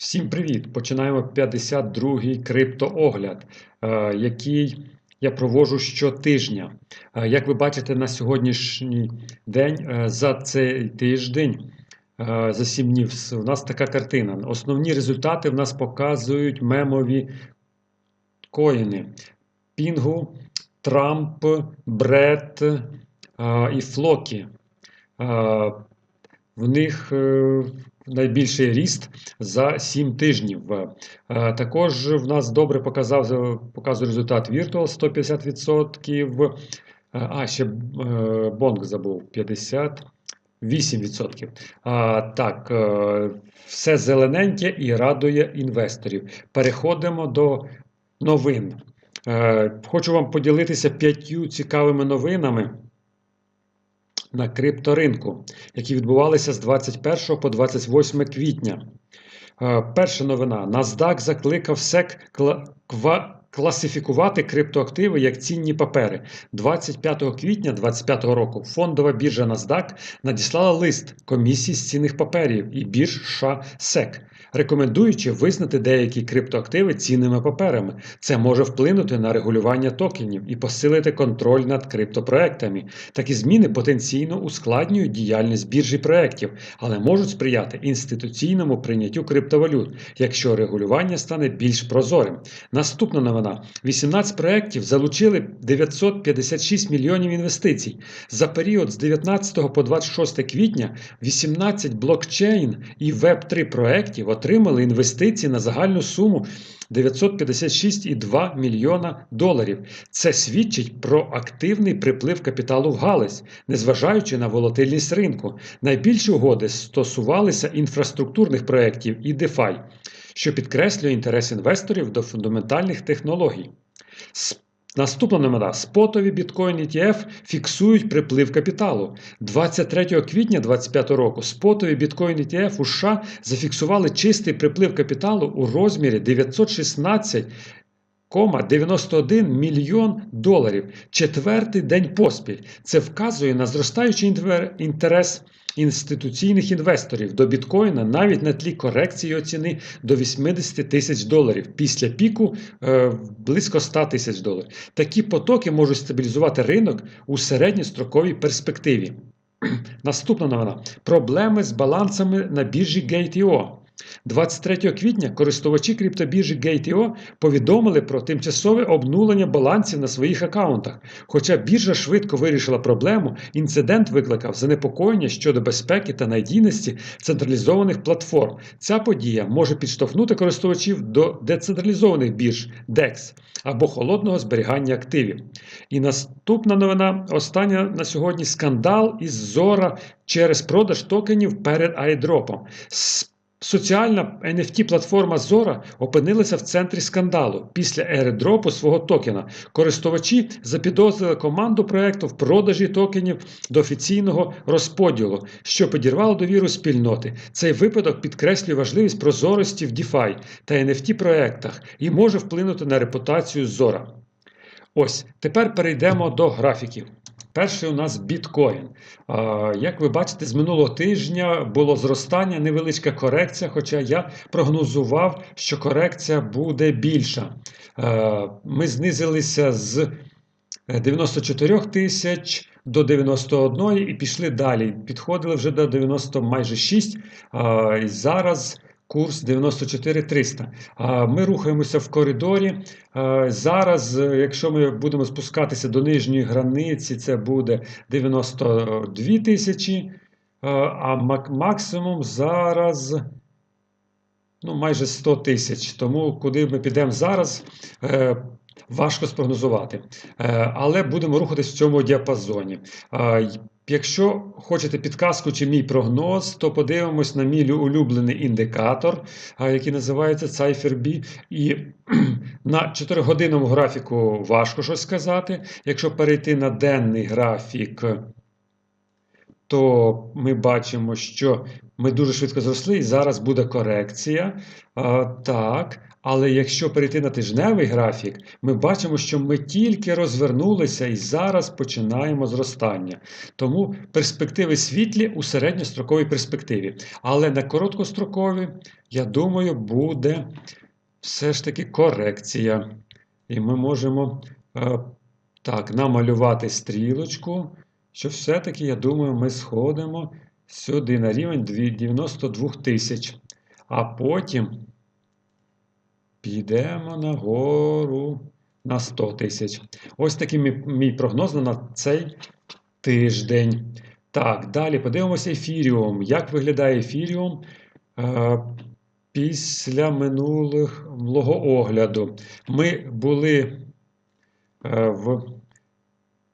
Всім привіт! Починаємо 52-й криптоогляд, е, який я проводжу щотижня. Е, Як ви бачите, на сьогоднішній день е, за цей тиждень, за 7 днів, у нас така картина. Основні результати в нас показують мемові коїни: Пінгу, Трамп, Бред і Флокі. В них найбільший ріст за 7 тижнів. Е, Також в нас добре показав, показує результат Virtual 150%. Е, А, ще е, Бонг забув 58%. А, так, е, все зелененьке і радує інвесторів. Переходимо до новин. Е, Хочу вам поділитися п'ятью цікавими новинами на крипторинку, які відбувалися з 21 по 28 квітня. Е, Перша новина: NASDAQ закликав ква- класифікувати криптоактиви як цінні папери. 25 квітня 2025 року фондова біржа NASDAQ надіслала лист комісії з цінних паперів і бірж США SEC, рекомендуючи визнати деякі криптоактиви цінними паперами. Це може вплинути на регулювання токенів і посилити контроль над криптопроектами. Такі зміни потенційно ускладнюють діяльність біржі проєктів, але можуть сприяти інституційному прийняттю криптовалют, якщо регулювання стане більш прозорим. Наступна новина: 18 проєктів залучили 956 мільйонів інвестицій. За період з 19 по 26 квітня 18 блокчейн і Web3 проєктів отримали інвестиції на загальну суму 956,2 мільйона доларів. Це свідчить про активний приплив капіталу в галузь, незважаючи на волатильність ринку. Найбільші угоди стосувалися інфраструктурних проєктів і DeFi, що підкреслює інтерес інвесторів до фундаментальних технологій. Наступна номера. Спотові біткоін ETF фіксують приплив капіталу. 23 квітня 2025 року спотові біткоін ETF у США зафіксували чистий приплив капіталу у розмірі 916 91 мільйон доларів. Четвертий день поспіль. Це вказує на зростаючий інтерес інституційних інвесторів до біткоїна навіть на тлі корекції його ціни до 80 тисяч доларів після піку е, близько 100 тисяч доларів. Такі потоки можуть стабілізувати ринок у середньостроковій перспективі. Наступна новина: проблеми з балансами на біржі Gate.io. 23 квітня користувачі криптобіржі Gate.io повідомили про тимчасове обнулення балансів на своїх аккаунтах. Хоча біржа швидко вирішила проблему, інцидент викликав занепокоєння щодо безпеки та надійності централізованих платформ. Ця подія може підштовхнути користувачів до децентралізованих бірж DEX або холодного зберігання активів. І наступна новина, остання на сьогодні скандал із Zora через продаж токенів перед айдропом. Соціальна NFT-платформа Zora опинилася в центрі скандалу після airdropу свого токена. Користувачі запідозрили команду проекту в продажі токенів до офіційного розподілу, що підірвало довіру спільноти. Цей випадок підкреслює важливість прозорості в DeFi та NFT проектах і може вплинути на репутацію Zora. Ось тепер перейдемо до графіків. Перший у нас біткоін. Як ви бачите, з минулого тижня було зростання, невеличка корекція, хоча я прогнозував, що корекція буде більша. Е, Ми знизилися з 94 тисяч до 91 і пішли далі. Підходили вже до 90 майже 6. а, І зараз курс 94 300. А, Ми рухаємося в коридорі. Зараз, е, якщо ми будемо спускатися до нижньої границі, це буде 92 тисячі. А, А максимум зараз ну, майже 100 тисяч. Тому куди ми підемо зараз, е, важко спрогнозувати. Е, Але будемо рухатись в цьому діапазоні. Якщо хочете підказку чи мій прогноз, то подивимось на мій улюблений індикатор, який називається CipherB. І на 4-годинному графіку важко щось сказати. Якщо перейти на денний графік, то ми бачимо, що ми дуже швидко зросли, і зараз буде корекція. А, так, але якщо перейти на тижневий графік, ми бачимо, що ми тільки розвернулися і зараз починаємо зростання. Тому перспективи світлі у середньостроковій перспективі. Але на короткостроковій, я думаю, буде все ж таки корекція. І ми можемо е, так, намалювати стрілочку, що все-таки, я думаю, ми сходимо сюди на рівень 92 тисяч. А потім підемо нагору на 100 тисяч. Ось такий мій, прогноз на цей тиждень. Так, далі подивимося ефіріум. Як виглядає ефіріум е, після минулого огляду? Ми були е, в,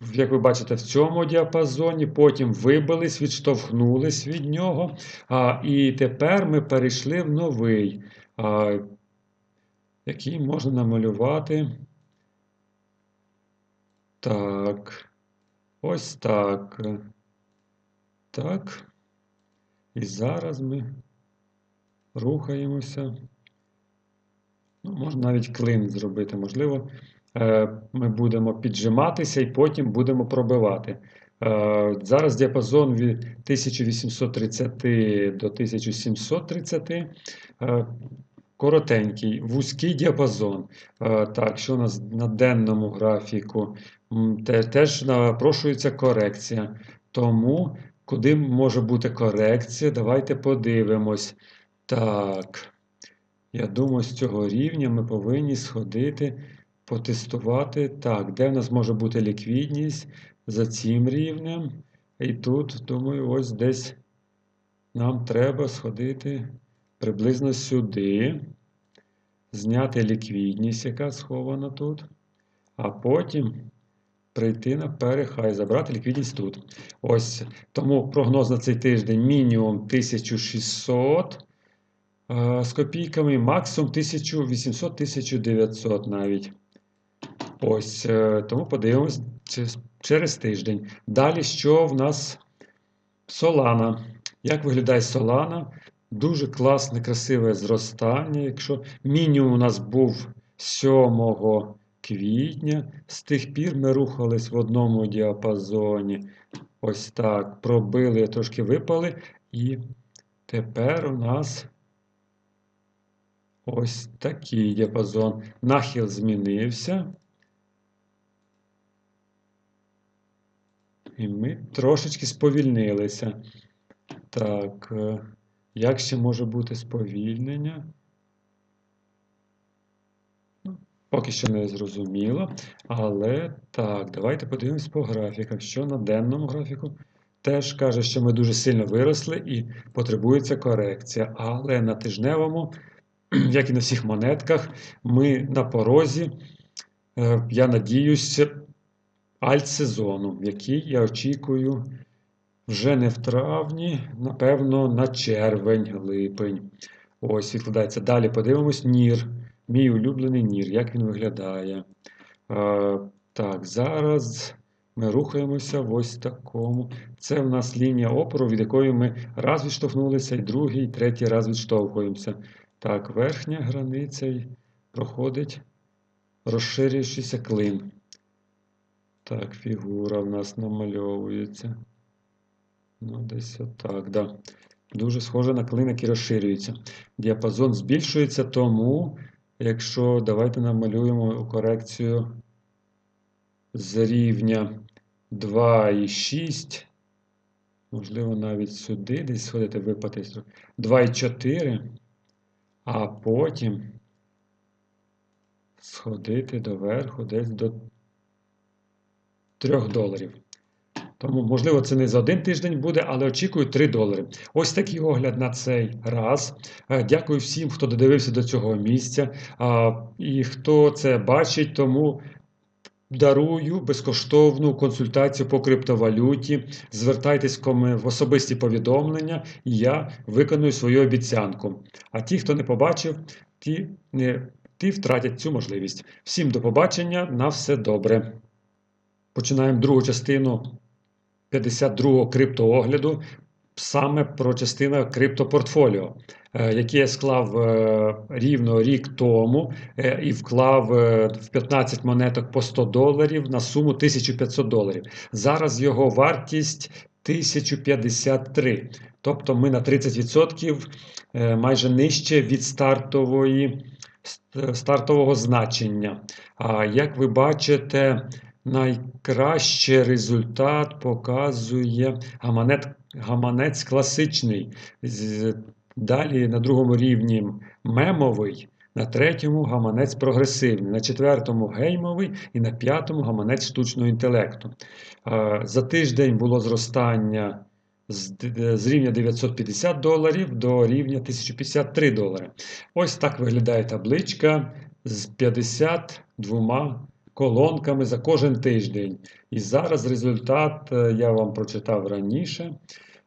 як ви бачите, в цьому діапазоні, потім вибились, відштовхнулись від нього. А, і тепер ми перейшли в новий, а, який можна намалювати. Так. Ось так. Так. І зараз ми рухаємося. Ну, можна навіть клин зробити. Можливо, ми будемо піджиматися і потім будемо пробивати. Е, Зараз діапазон від 1830 до 1730. Е, Коротенький, вузький діапазон. Е, Так, що у нас на денному графіку? Теж напрошується корекція. Тому, куди може бути корекція, давайте подивимось. Так, я думаю, з цього рівня ми повинні сходити, потестувати. Так, де в нас може бути ліквідність? За цим рівнем. І тут, думаю, ось десь нам треба сходити приблизно сюди, зняти ліквідність, яка схована тут, а потім прийти на перехай, забрати ліквідність тут. Ось тому прогноз на цей тиждень мінімум 1600 е, з копійками, максимум 1800-1900 навіть. Ось, е, тому подивимось через тиждень. Далі, що в нас Солана? Як виглядає Солана? Дуже класне, красиве зростання. Якщо мінімум у нас був 7 квітня, з тих пір ми рухались в одному діапазоні. Ось так. Пробили, трошки випали, і тепер у нас ось такий діапазон. Нахил змінився. І ми трошечки сповільнилися. Так, е, як ще може бути сповільнення? Поки що не зрозуміло. Але так, давайте подивимось по графіках. Що на денному графіку теж каже, що ми дуже сильно виросли і потребується корекція. Але на тижневому, як і на всіх монетках, ми на порозі, е, я надіюся, альт-сезону, який я очікую вже не в травні, напевно, на червень-липень. Ось, відкладається. Далі подивимось Нір. Мій улюблений Нір, як він виглядає. Е, так, зараз ми рухаємося в ось такому. Це в нас лінія опору, від якої ми раз відштовхнулися, і другий, і третій раз відштовхуємося. Так, верхня границя проходить розширюючийся клин. Так, фігура в нас намальовується. Ну, десь отак, да. Дуже схоже на клин, який розширюється. Діапазон збільшується, тому, якщо давайте намалюємо корекцію з рівня 2,6, можливо, навіть сюди десь сходити, випати 2,4, а потім сходити доверху десь до 3 доларів. Тому, можливо, це не за один тиждень буде, але очікую 3 долари. Ось такий огляд на цей раз. Е, Дякую всім, хто додивився до цього місця. І хто це бачить, тому дарую безкоштовну консультацію по криптовалюті. Звертайтесь в особисті повідомлення, і я виконую свою обіцянку. А ті, хто не побачив, ті, не, ті втратять цю можливість. Всім до побачення, на все добре. Починаємо другу частину 52-го криптоогляду саме про частину криптопортфоліо, е, яке я склав е, рівно рік тому е, і вклав в 15 монеток по 100 доларів на суму 1500 доларів. Зараз його вартість 1053. Тобто ми на 30% е, майже нижче від стартової, стартового значення. А як ви бачите, найкращий результат показує гаманет, гаманець класичний. Далі на другому рівні мемовий, на третьому гаманець прогресивний, на четвертому геймовий і на п'ятому гаманець штучного інтелекту. За тиждень було зростання з рівня 950 доларів до рівня 1053 долари. Ось так виглядає табличка з 52 колонками за кожен тиждень. І зараз результат е, я вам прочитав раніше.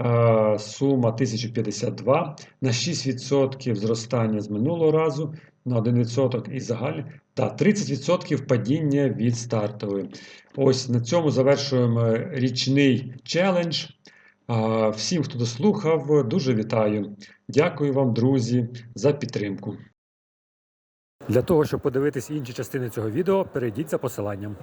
Е, Сума 1052 на 6% зростання з минулого разу, на 1% і загальне, та 30% падіння від стартової. Ось на цьому завершуємо річний челендж. Всім, хто дослухав, дуже вітаю. Дякую вам, друзі, за підтримку. Для того, щоб подивитись інші частини цього відео, перейдіть за посиланням.